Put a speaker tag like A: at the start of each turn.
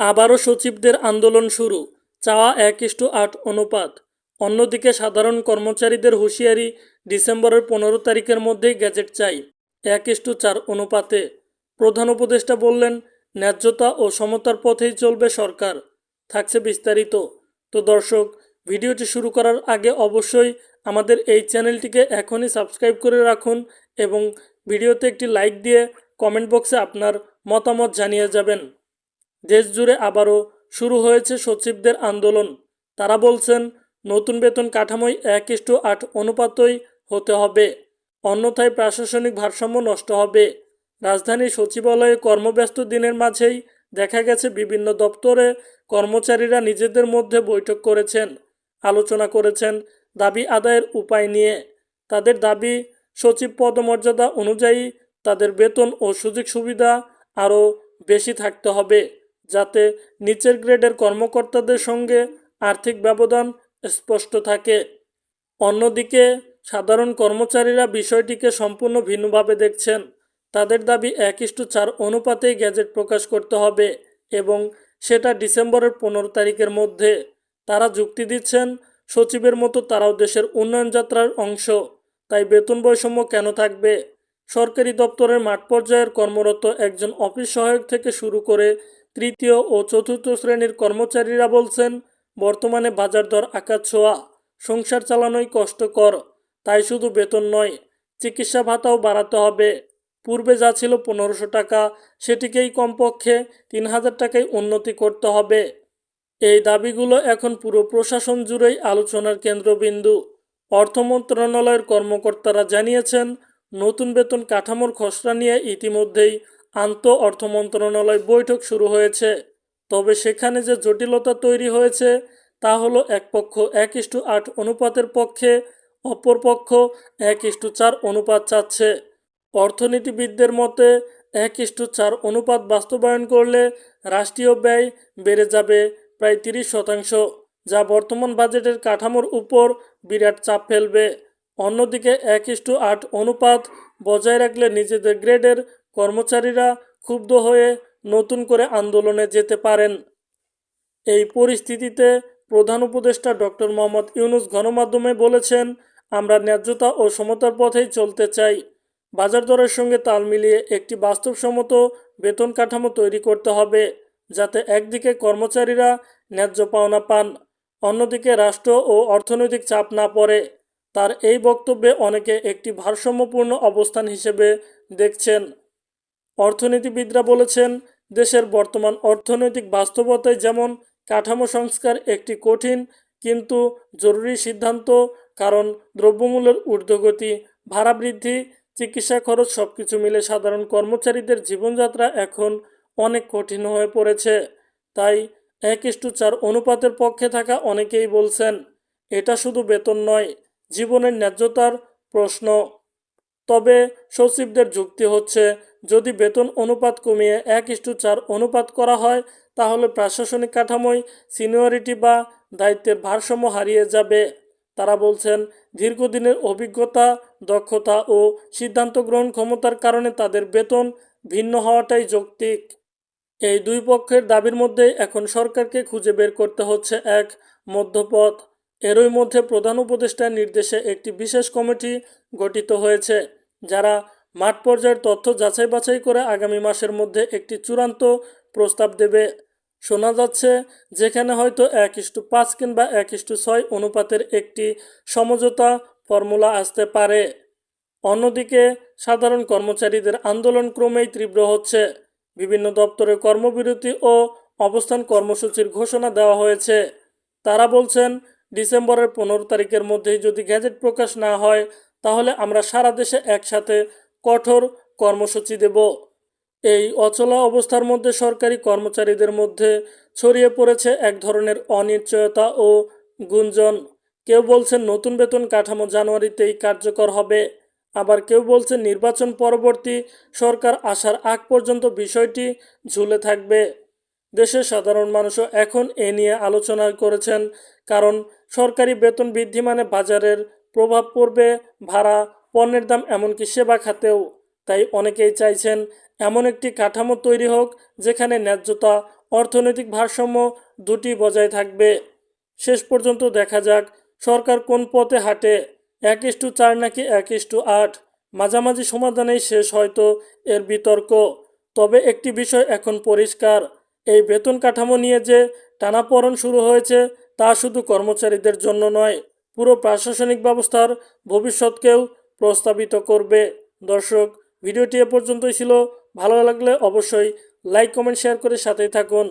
A: আবারও সচিবদের আন্দোলন শুরু। চাওয়া এক ইস্টু আট অনুপাত। অন্যদিকে সাধারণ কর্মচারীদের হুঁশিয়ারি ডিসেম্বরের পনেরো তারিখের মধ্যেই গ্যাজেট চাই। এক ইস্টু চার অনুপাতে। প্রধান উপদেষ্টা বললেন, ন্যায্যতা ও সমতার পথেই চলবে সরকার। থাকছে বিস্তারিত। তো দর্শক, ভিডিওটি শুরু করার আগে অবশ্যই আমাদের এই চ্যানেলটিকে এখনই সাবস্ক্রাইব করে রাখুন এবং ভিডিওতে একটি লাইক দিয়ে কমেন্ট বক্সে আপনার মতামত জানিয়ে যাবেন। দেশ জুড়ে আবারও শুরু হয়েছে সচিবদের আন্দোলন। তারা বলছেন, নতুন বেতন কাঠামোই এক ইস্টু আট অনুপাতই হতে হবে। অন্যথায় প্রশাসনিক ভারসাম্য নষ্ট হবে। রাজধানী সচিবালয়ে কর্মব্যস্ত দিনের মাঝেই দেখা গেছে বিভিন্ন দপ্তরে কর্মচারীরা নিজেদের মধ্যে বৈঠক করেছেন। আলোচনা করেছেন দাবি আদায়ের উপায় নিয়ে। তাদের দাবি, সচিব পদমর্যাদা অনুযায়ী তাদের বেতন ও সুযোগ সুবিধা আরও বেশি থাকতে হবে। যাতে নিচের গ্রেডের কর্মকর্তাদের সঙ্গে আর্থিক ব্যবধান স্পষ্ট থাকে। অন্যদিকে, সাধারণ কর্মচারীরা বিষয়টিকে সম্পূর্ণ ভিন্নভাবে দেখছেন। তাদের দাবি এক ইস্টু চার অনুপাতেই গ্যাজেট প্রকাশ করতে হবে এবং সেটা ডিসেম্বরের পনেরো তারিখের মধ্যে। তারা যুক্তি দিচ্ছেন, সচিবের মতো তারাও দেশের উন্নয়ন যাত্রার অংশ, তাই বেতন বৈষম্য কেন থাকবে? সরকারি দপ্তরের মাঠ পর্যায়ের কর্মরত একজন অফিস সহায়ক থেকে শুরু করে তৃতীয় ও চতুর্থ শ্রেণির কর্মচারীরা বলছেন, বর্তমানে বাজার দর আকাশ ছোঁয়া, সংসার চালানোই কষ্টকর, তাই শুধু বেতন নয়, চিকিৎসা ভাতাও বাড়াতে হবে। পূর্বে যা ছিল পনেরোশো টাকা, সেটিকেই কমপক্ষে তিন হাজার টাকায় উন্নতি করতে হবে। এই দাবিগুলো এখন পুরো প্রশাসন জুড়েই আলোচনার কেন্দ্রবিন্দু। অর্থ মন্ত্রণালয়ের কর্মকর্তারা জানিয়েছেন, নতুন বেতন কাঠামোর খসড়া নিয়ে ইতিমধ্যেই আন্ত অর্থ মন্ত্রণালয় বৈঠক শুরু হয়েছে। তবে সেখানে যে জটিলতা তৈরি হয়েছে, তা হলো এক পক্ষ এক ইস্টু আট অনুপাতের পক্ষে, অপর পক্ষ এক ইস্টু চার অনুপাত চাচ্ছে। অর্থনীতিবিদদের মতে, এক ইস্টু চার অনুপাত বাস্তবায়ন করলে রাষ্ট্রীয় ব্যয় বেড়ে যাবে প্রায় তিরিশ শতাংশ, যা বর্তমান বাজেটের কাঠামোর উপর বিরাট চাপ ফেলবে। অন্যদিকে এক ইস্টু আট অনুপাত বজায় রাখলে নিজেদের গ্রেডের কর্মচারীরা ক্ষুব্ধ হয়ে নতুন করে আন্দোলনে যেতে পারেন। এই পরিস্থিতিতে প্রধান উপদেষ্টা ডক্টর মোহাম্মদ ইউনুস গণমাধ্যমে বলেছেন, আমরা ন্যায্যতা ও সমতার পথেই চলতে চাই। বাজার দরের সঙ্গে তাল মিলিয়ে একটি বাস্তবসম্মত বেতন কাঠামো তৈরি করতে হবে, যাতে একদিকে কর্মচারীরা ন্যায্য পাওনা পান, অন্যদিকে রাষ্ট্র ও অর্থনৈতিক চাপ না পড়ে। তার এই বক্তব্যে অনেকে একটি ভারসাম্যপূর্ণ অবস্থান হিসেবে দেখছেন। অর্থনীতিবিদরা বলেছেন, দেশের বর্তমান অর্থনৈতিক বাস্তবতায় যেমন কাঠামো সংস্কার একটি কঠিন কিন্তু জরুরি সিদ্ধান্ত, কারণ দ্রব্যমূল্যের ঊর্ধ্বগতি, ভাড়া বৃদ্ধি, চিকিৎসা খরচ সব কিছু মিলে সাধারণ কর্মচারীদের জীবনযাত্রা এখন অনেক কঠিন হয়ে পড়েছে। তাই এক ইস্টু চার অনুপাতের পক্ষে থাকা অনেকেই বলছেন, এটা শুধু বেতন নয়, জীবনের ন্যায্যতার প্রশ্ন। তবে সচিবদের যুক্তি হচ্ছে, যদি বেতন অনুপাত কমিয়ে এক ইস্টু চার অনুপাত করা হয়, তাহলে প্রশাসনিক কাঠামোয় সিনিয়রিটি বা দায়িত্বের ভারসাম্য হারিয়ে যাবে। তারা বলছেন, দীর্ঘদিনের অভিজ্ঞতা, দক্ষতা ও সিদ্ধান্ত গ্রহণ ক্ষমতার কারণে তাদের বেতন ভিন্ন হওয়াটাই যৌক্তিক। এই দুই পক্ষের দাবির মধ্যে এখন সরকারকে খুঁজে বের করতে হচ্ছে এক মধ্যপথ। এরই মধ্যে প্রধান উপদেষ্টার নির্দেশে একটি বিশেষ কমিটি গঠিত হয়েছে, যারা মাঠ পর্যায়ের তথ্য যাচাই বাছাই করে আগামী মাসের মধ্যে একটি চূড়ান্ত প্রস্তাব দেবে। শোনা যাচ্ছে, যেখানে হয়তো এক ইস্টু পাঁচ কিংবা এক ইস্টু ছয় অনুপাতের একটি সমঝোতা ফর্মুলা আসতে পারে। অন্যদিকে, সাধারণ কর্মচারীদের আন্দোলন ক্রমেই তীব্র হচ্ছে। বিভিন্ন দপ্তরে কর্মবিরতি ও অবস্থান কর্মসূচির ঘোষণা দেওয়া হয়েছে। তারা বলছেন ডিসেম্বরের পনেরো তারিখের মধ্যেই যদি গ্যাজেট প্রকাশ না হয়, তাহলে আমরা সারা দেশে একসাথে কঠোর কর্মসূচি দেব। এই অচলা অবস্থার মধ্যে সরকারি কর্মচারীদের মধ্যে ছড়িয়ে পড়েছে এক ধরনের অনিশ্চয়তা ও গুঞ্জন। কেউ বলছেন নতুন বেতন কাঠামো জানুয়ারিতেই কার্যকর হবে। আবার কেউ বলছেন নির্বাচন পরবর্তী সরকার আসার আগ পর্যন্ত বিষয়টি ঝুলে থাকবে। দেশের সাধারণ মানুষও এখন এ নিয়ে আলোচনা করেছেন, কারণ সরকারি বেতন বৃদ্ধি মানে বাজারের প্রভাব পড়বে, ভাড়া, পণ্যের দাম এমনকি সেবা খাতেও। তাই অনেকেই চাইছেন এমন একটি কাঠামো তৈরি হোক, যেখানে ন্যায্যতা, অর্থনৈতিক ভারসাম্য দুটি বজায় থাকবে। শেষ পর্যন্ত দেখা যাক সরকার কোন পথে হাঁটে। এক ইস্টু চার নাকি এক ইস্টু আট? মাঝামাঝি সমাধানেই শেষ হয়তো এর বিতর্ক। তবে একটি বিষয় এখন পরিষ্কার এই বেতন কাঠামো নিয়ে যে টানাপড়ন শুরু হয়েছে, তা শুধু কর্মচারীদের জন্য নয়, পুরো প্রশাসনিক ব্যবস্থার ভবিষ্যৎকেও প্রস্তাবিত করবে। দর্শক, ভিডিওটি এ পর্যন্তই ছিল। ভালো লাগলে অবশ্যই লাইক, কমেন্ট, শেয়ার করে সাথেই থাকুন।